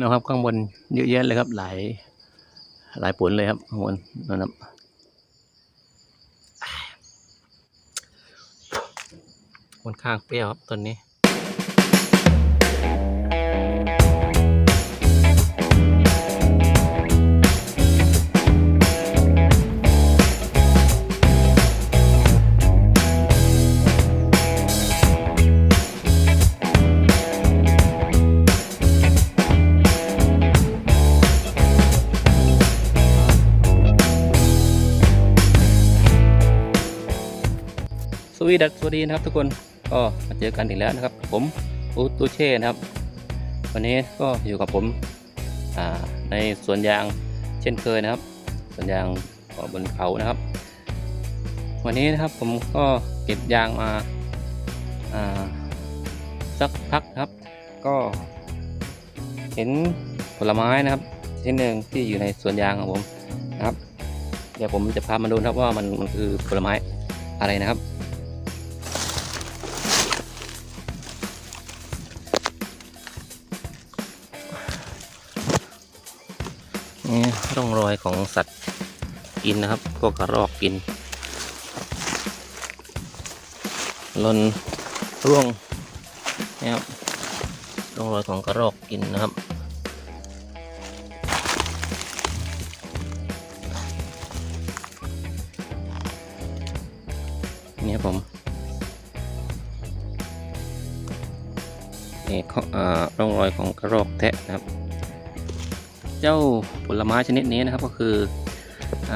นะครับ ข้างบนเยอะแยะเลยครับ หลายหลายผลเลยครับข้างบนนะครับค่อนข้างเปรี้ยวครับต้นนี้ สวีดัสสวัสดีนะครับทุกคนก็มาเจอกันอีกแล้วนะครับ ผมอูตูเช่นะครับ วันนี้ก็อยู่กับผมในสวนยางเช่นเคยนะครับสวนยางบนเขานะครับ วันนี้นะครับผมก็เก็บยางมาาสักพักครับ ก็เห็นผลไม้นะครับชนิดหนึ่งที่อยู่ในสวนยางของผมนะครับ เดี๋ยวผมจะพามาดูครับว่ามันมันคือผลไม้อะไรนะครับ นี่ร่องรอยของสัตว์กินนะครับ พวกกระรอกกินหลนร่วงนะครับร่องรอยของกระรอกกินนะครับนี่ครับผมนี่เขาอ่าร่องรอยของกระรอกแทะนะครับ เจ้าผลไม้ชนิดนี้นะครับก็คืออ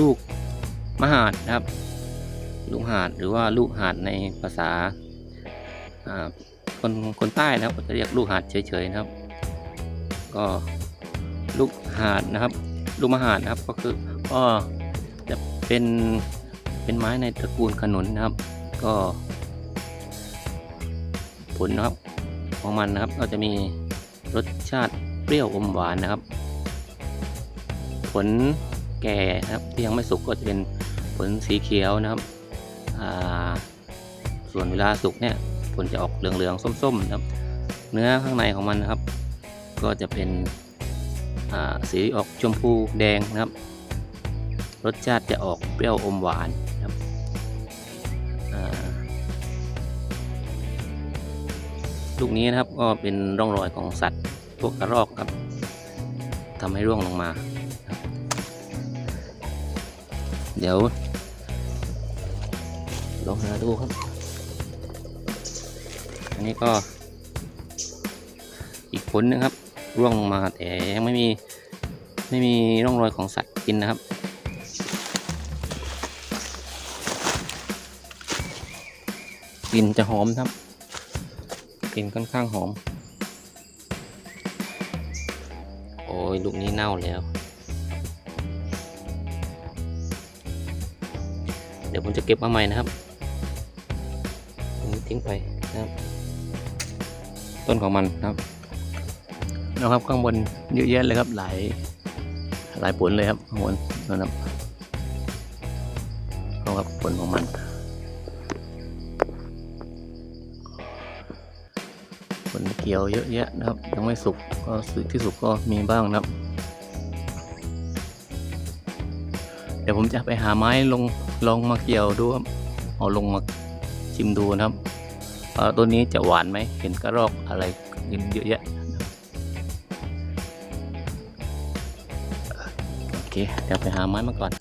ลูกมหาดนะครับ ลูกหาดหรือว่าลูกหาดในภาษาคนคนใต้นะครับจะเรียกลูกหาดเฉยๆนะครับ ก็ลูกหาดนะครับ ลูกมหาดนะครับก็คือก็จะเป็นเป็นไม้ในตระกูลขนุนนะครับ ก็ ผลนะครับของมันนะครับ ก็จะมีรสชาติ เปรี้ยวอมหวานนะครับ ผลแก่นะครับที่ยังไม่สุกก็จะเป็นผลสีเขียวนะครับ ส่วนเวลาสุกเนี่ยผลจะออกเหลืองๆส้มๆนะครับ เนื้อข้างในของมันนะครับ ก็จะเป็นสีออกชมพูแดงนะครับ รสชาติจะออกเปรี้ยวอมหวานนะครับลูกนี้นะครับก็เป็นร่องรอยของสัตว์ วกกระรอกครับทำให้ร่วงลงมา เดี๋ยว ลองหาดูครับ อันนี้ก็ อีกผลหนึงครับ ร่วงลงมาแต่ยังไม่มีไม่มีร่องรอยของสัตว์กินนะครับกลิ่นจะหอมครับกลิ่นค่อนข้างหอม อ้ยลูกนี้เน่าแล้ว เดี๋ยวผมจะเก็บมาใหม่นะครับผมทิ้งไปนะครับ ต้นของมันนะครับนะครับข้างบนเยอะแยะเลยครับหลายหลายผลเลยครับข้างบนนะครับเอาครับผลของมัน ผลเขียวเยอะแยะนะครับ ยังไม่สุกก็สุกที่สุกก็มีบ้างนะครับ เดี๋ยวผมจะไปหาไม้ลงลองมาเกี่ยวดูครับเอาลงมาชิมดูนะครับตัวนี้จะหวานไหมเห็นกระรอกอะไรกินเยอะแยะโอเคเดี๋ยวไปหาไม้มาก่อน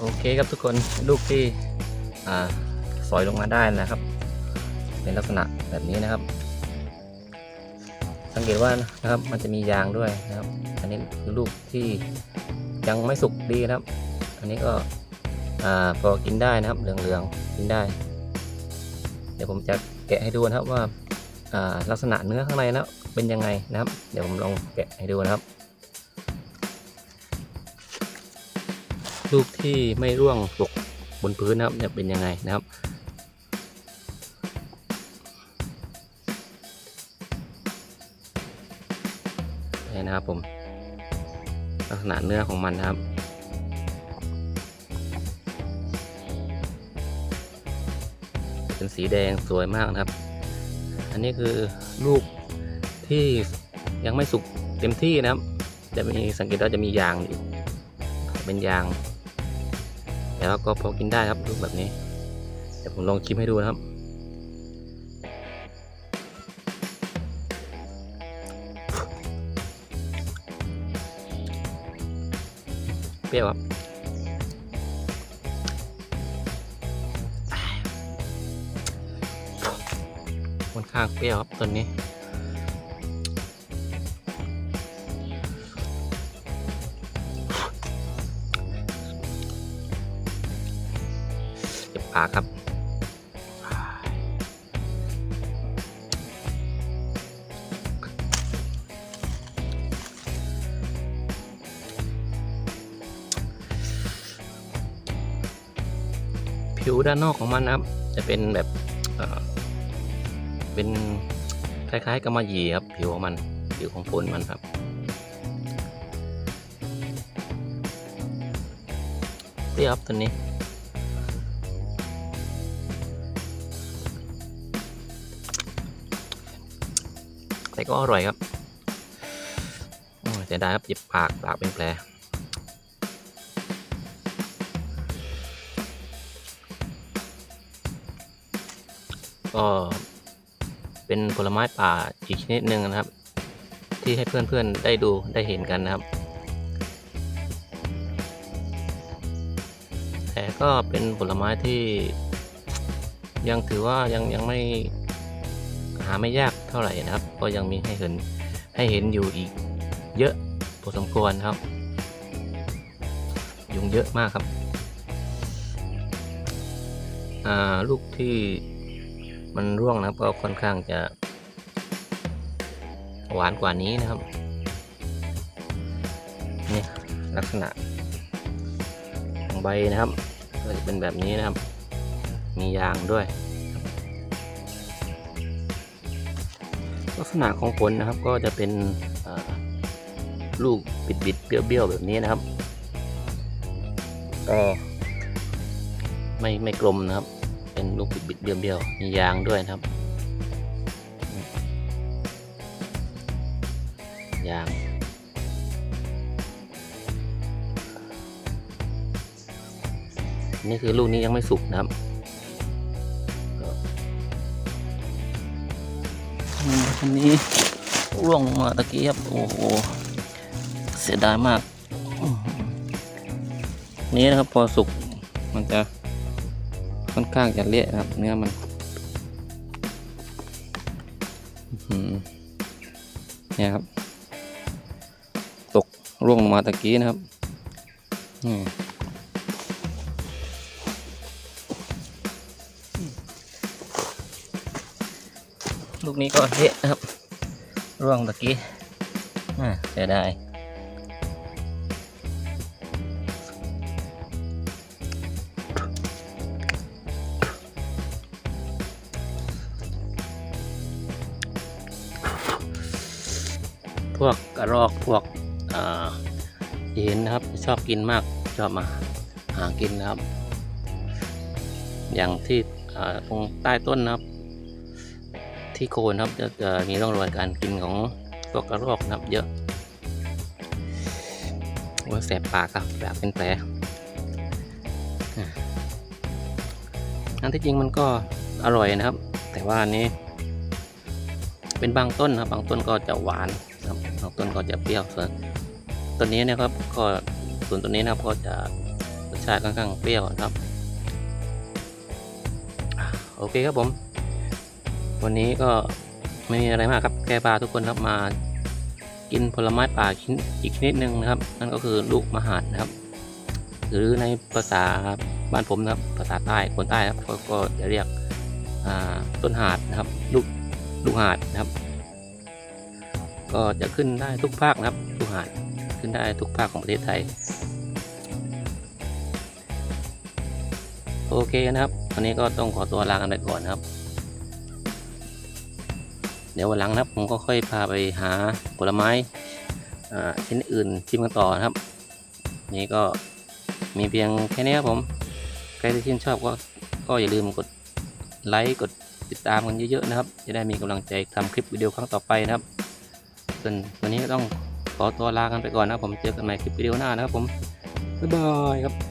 โอเคครับทุกคนลูกที่สอยลงมาได้นะครับ เป็นลักษณะแบบนี้นะครับ สังเกตว่านะครับมันจะมียางด้วยนะครับ อันนี้คือลูกที่ยังไม่สุกดีนะครับ อันนี้ก็พอกินได้นะครับเหลืองๆกินได้ เดี๋ยวผมจะแกะให้ดูนะครับว่าลักษณะเนื้อข้างในนะเป็นยังไงนะครับ เดี๋ยวผมลองแกะให้ดูนะครับ ลูกที่ไม่ร่วงตกบนพื้นนะครับจะเป็นยังไงนะครับ นี่นะครับผม ลักษณะเนื้อของมันนะครับเป็นสีแดงสวยมากนะครับ อันนี้คือลูกที่ยังไม่สุกเต็มที่นะครับ จะมีสังเกตว่าจะมียางอยู่เป็นยาง ว่าก็พอกินได้ครับลูกแบบนี้ เดี๋ยวผมลองชิมให้ดูนะครับ เปรี้ยวครับค่อนข้างเปรี้ยวครับตัวนี้ เจ็บปากครับ ผิวด้านนอกของมันนะครับ จะเป็นแบบเป็นคล้ายๆกำมะหยี่ครับ ผิวของมัน ผิวของผลมันครับเปรี้ยวครับตัวนี้ แต่ก็อร่อยครับเสียดายครับเจ็บปากปากเป็นแผลก็เป็นผลไม้ป่าอีกชนิดหนึ่งนะครับ ที่ให้เพื่อนๆได้ดูได้เห็นกันนะครับ แต่ก็เป็นผลไม้ที่ยังถือว่ายังยังไม่หาไม่ยาก เท่าไหร่นะครับ ก็ยังมีให้เห็นให้เห็นอยู่อีกเยอะพอสมควรครับ ยุงเยอะมากครับอ่าลูกที่มันร่วงนะครับก็ค่อนข้างจะหวานกว่านี้นะครับนี่ลักษณะของใบนะครับก็จะเป็นแบบนี้นะครับ มียางด้วย ลักษณะของผลนะครับก็จะเป็นลูกบิดบิดๆเบี้ยวๆแบบนี้นะครับ ก็ไม่ไม่กลมนะครับ เป็นลูกบิดบิดๆเบี้ยวเบี้ยวๆมียางด้วยนะครับ ยางนี่คือลูกนี้ยังไม่สุกนะครับ อันนี้ร่วงมาตะกี้ครับโอ้โหเสียดายมาก นี้นะครับพอสุกมันจะค่อนข้างจะเละครับ เนื้อมันเนี่ยครับ ตกร่วงลงมาตะกี้นะครับอื ลูกนี้ก็เละนะครับ ร่วงตะกี้อ่าเสียดายพวกกระรอกพวกเห็นนะครับ ชอบกินมากชอบมาหากินนะครับ อย่างที่ตรงใต้ต้นนะครับ ที่โคนครับจะจะมีร่องรอยการกินของพวกกระรอกนะครับ เยอะโอ้ยแสบปากครับแบบเป็นแผลอันที่จริงมันก็อร่อยนะครับ แต่ว่านี้ เป็นบางต้นนะครับ บางต้นก็จะหวานครับบางต้นก็จะเปรี้ยวส่วนต้นนี้นะครับก็ส่วนต้นนี้นะครับก็จะรสชาติค่อนข้างเปรี้ยวนะครับ โอเคครับผม วันนี้ก็ไม่มีอะไรมากครับแค่พาทุกคนครับมากินผลไม้ป่าชิ้นอีกชนิดหนึ่งนะครับ นั่นก็คือลูกมหาดนะครับ หรือในภาษาบ้านผมนะครับ ภาษาใต้คนใต้ครับก็จะเรียกต้นหาดนะครับ ลูกลูกหาดนะครับ ก็จะขึ้นได้ทุกภาคนะครับ ลูกหาดขึ้นได้ทุกภาคของประเทศไทย โอเคนะครับวันนี้ก็ต้องขอตัวลากันไปก่อนนะครับ เดี๋ยววันหลังนะครับ ผมก็ค่อยพาไปหาผลไม้อ่าชิ้นอื่นชิมกันต่อนะครับ นี่ก็มีเพียงแค่นี้ครับผม ใครที่ชื่นชอบก็ก็อย่าลืมกดไลค์กดติดตามกันเยอะๆนะครับ จะได้มีกำลังใจทำคลิปวิดีโอครั้งต่อไปนะครับ ส่วนวันนี้ก็ต้องขอตัวลากันไปก่อนนะครับผมเจอกันใหม่คลิปวิดีโอหน้านะครับผมบ๊ายบายครับ